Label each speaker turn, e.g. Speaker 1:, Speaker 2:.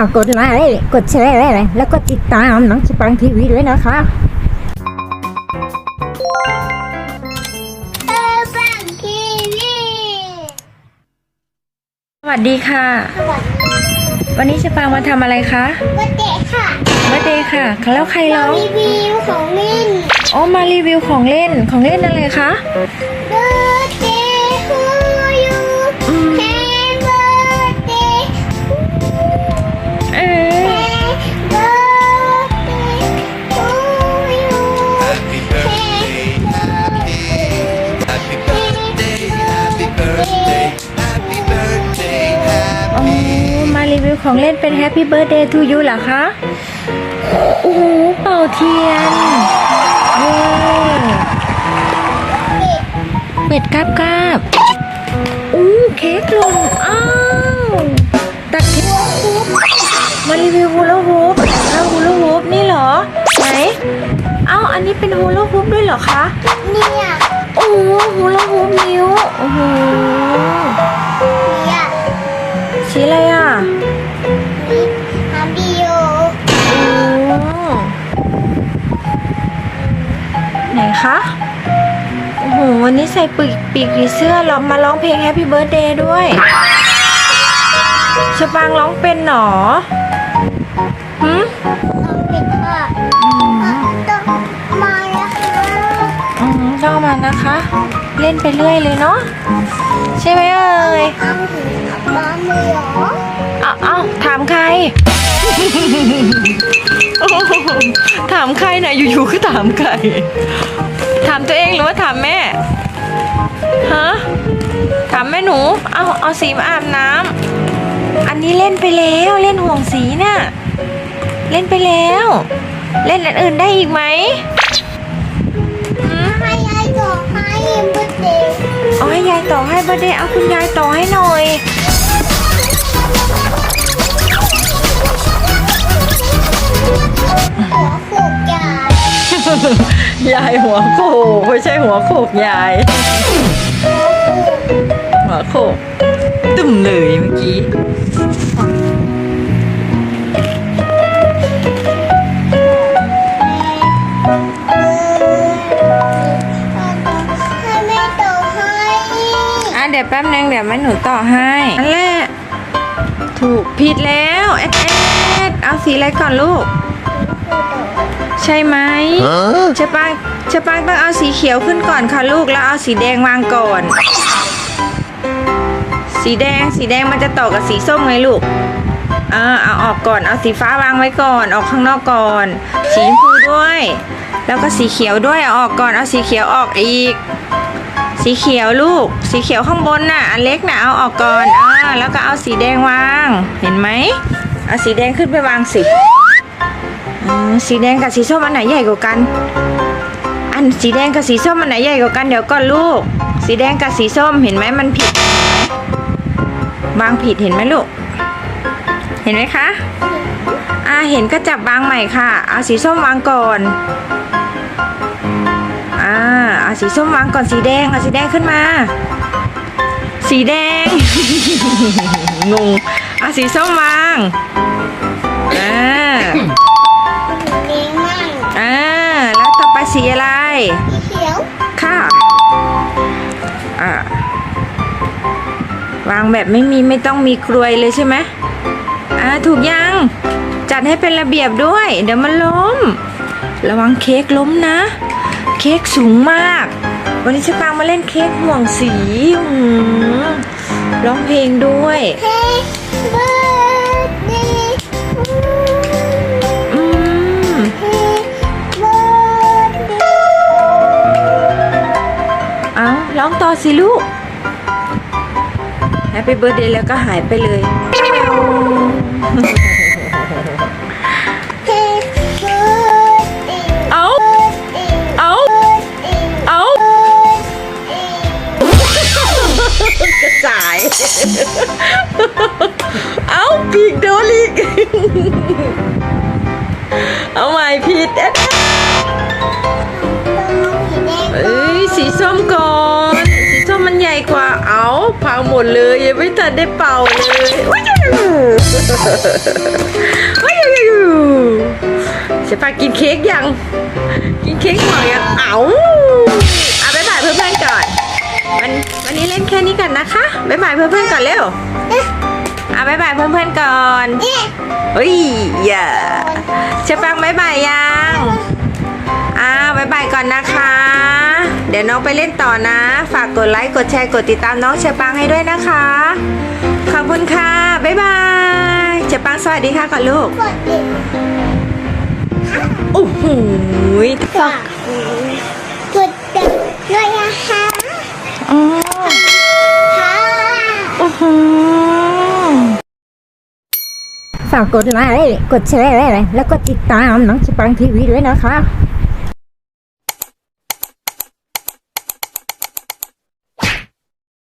Speaker 1: ฝากกดไลค์กดแชร์แล้วก็ติดตามน้องสปังทีวีด้วยนะคะ
Speaker 2: เออบังทีวี
Speaker 3: สวัสดีค่ะ
Speaker 2: สวัสดี
Speaker 3: วันนี้ชปางมาทำอะไรคะ
Speaker 2: วันเด็กค่ะ
Speaker 3: เบอร์เดย์ค่ะ แล้วใคร
Speaker 2: เรา
Speaker 3: ร้อง
Speaker 2: รีวิวของมิน
Speaker 3: อ๋อ มารีวิวของเล่น ของเล่นอะไรคะ ของเล่นเป็น Happy Birthday to you เหรอคะ โอ้โห เป่าเทียนเย้เป็ดกราบกราบอู้เค้กหล่นอ้าวตัดเค้กมารีวิวฮูลาฮูปเอาฮูลาฮูปนี่เหรอ ไหนเอ้าอันนี้เป็นฮูลาฮูปด้วยเหรอคะ
Speaker 2: เนี่ย
Speaker 3: โอ้โหฮูลาฮูปนิ้วโอ้โห คะ โอ้โห วันนี้ใส่ปีกปีกผีเสื้อเรามาร้องเพลง Happy Birthday ด้วยชบางร้องเป็นหนอหืม
Speaker 2: ทำเป็นค่ะต้องมาแล้วค่ะ
Speaker 3: อืมเข้ามานะคะ เล่นไปเรื่อยเลยเนาะ ใช่ไหมเอ่ย
Speaker 2: เอาถึงกลับบ้านเลยเหรอ
Speaker 3: เอาเอาถามใคร ถามใครนะอยู่ๆก็ถามใครามตัวเองหรือว่าถามแม่ ฮะ ถามแม่หนู เอาเอาสีมาอาบน้ำอันนี้เล่นไปแล้วเล่นห่วงสีน่ะ เล่นไปแล้ว เล่นอันอื่นได้อีกไหมหืม
Speaker 2: ให้ยายต่อให้เบิร์ดเดย์
Speaker 3: เอาให้ยายต่อให้เบอร์เดย์เอาคุณยายต่อให้หน่อย
Speaker 2: หัวโขก
Speaker 3: ไม่ใช่หัวโขกยาย หัวโขกตึมเลยเมื่อกี้
Speaker 2: ให้แม่ต่อให้
Speaker 3: อะเดี๋ยวแป๊บนึงเดี๋ยวแม่หนูต่อให้อันแรกถูกผิดแล้วแอดแอดเอาสีอะไรก่อนลูก ใช่ไหม
Speaker 4: Huh?
Speaker 3: เชปังเชปังต้องเอาสีเขียวขึ้นก่อนค่ะลูกแล้วเอาสีแดงวางก่อน สีแดงสีแดงมันจะต่อกับสีส้มไงลูกเออเอาออกก่อนเอาสีฟ้าวางไว้ก่อน ออกข้างนอกก่อน สีชมพูด้วย แล้วก็สีเขียวด้วยเอาออกก่อนเอาสีเขียวออกอีก สีเขียวลูก สีเขียวข้างบนน่ะอันเล็กน่ะเอาออกก่อนอ่าแล้วก็เอาสีแดงวางเห็นไหมเอาสีแดงขึ้นไปวางสิ อืมสีแดงกับสีส้มอันไหนใหญ่กว่ากัน อันสีแดงกับสีส้มอันไหนใหญ่กว่ากันเดี๋ยวก่อนลูก สีแดงกับสีส้มเห็นไหมมันผิดวางผิดเห็นไหมลูก เห็นไหมคะ อ่าเห็นก็จับวางใหม่ค่ะ เอาสีส้มวางก่อน อ่าเอาสีส้มวางก่อนสีแดงเอาสีแดงขึ้นมา สีแดงงงเอาสีส้มวาง วางแบบไม่มีไม่ต้องมีกลวยเลยใช่ไหมอ่าถูกยัง จัดให้เป็นระเบียบด้วย เดี๋ยวมันล้ม ระวังเค้กล้มนะ เค้กสูงมาก วันนี้ชะปางมาเล่นเค้กห่วงสีหืมร้องเพลงด้วย
Speaker 2: เฮ้เบิร์ดเดย์
Speaker 3: อืม
Speaker 2: เฮ้เบิร์ดเดย์
Speaker 3: เอาร้องต่อสิลูกแฮปปี้เบิร์ดเดย์แล้วก็หายไปเลย
Speaker 2: เฮ้เบิร์ดเดย์
Speaker 3: เอา
Speaker 2: เบิร์ดเดย์
Speaker 3: เอา
Speaker 2: เบิร์ดเดย์
Speaker 3: เอา
Speaker 2: เบิร์ดเดย์
Speaker 3: กระจาย เอาปีกโดนอีกเอาใหม่ผิดแอด เอาพังหมดเลยยังไม่ทันได้เป่าเลยอุ้ยว้าวเชฟปากินเค้กยัง กินเค้กหน่อยยังเอาเอาบ๊ายบายเพื่อนๆก่อนวันวันนี้เล่นแค่นี้กันนะคะบ๊ายบายเพื่อนๆก่อนเร็วเอาบ๊ายบายเพื่อนๆก่อนเฮ้ยอย่าเชฟปังบ๊ายบายยังอ้าวบ๊ายบายก่อนนะคะ เดี๋ยวน้องไปเล่นต่อนะ ฝากกดไลค์ กดแชร์ กดติดตามน้องเชฟปังให้ด้วยนะคะ ขอบคุณค่ะบายบายเชฟปังสวัสดีค่ะก่อนลูก
Speaker 2: กดดิ
Speaker 3: โอ้โห
Speaker 2: ฝากกดติดด้วยนะคะ
Speaker 3: อ๋อ
Speaker 2: ค่ะ
Speaker 3: โอ้โห
Speaker 1: ฝากกดไลค์ กดแชร์ แล้วก็ติดตามน้องสปังทีวีด้วยนะคะ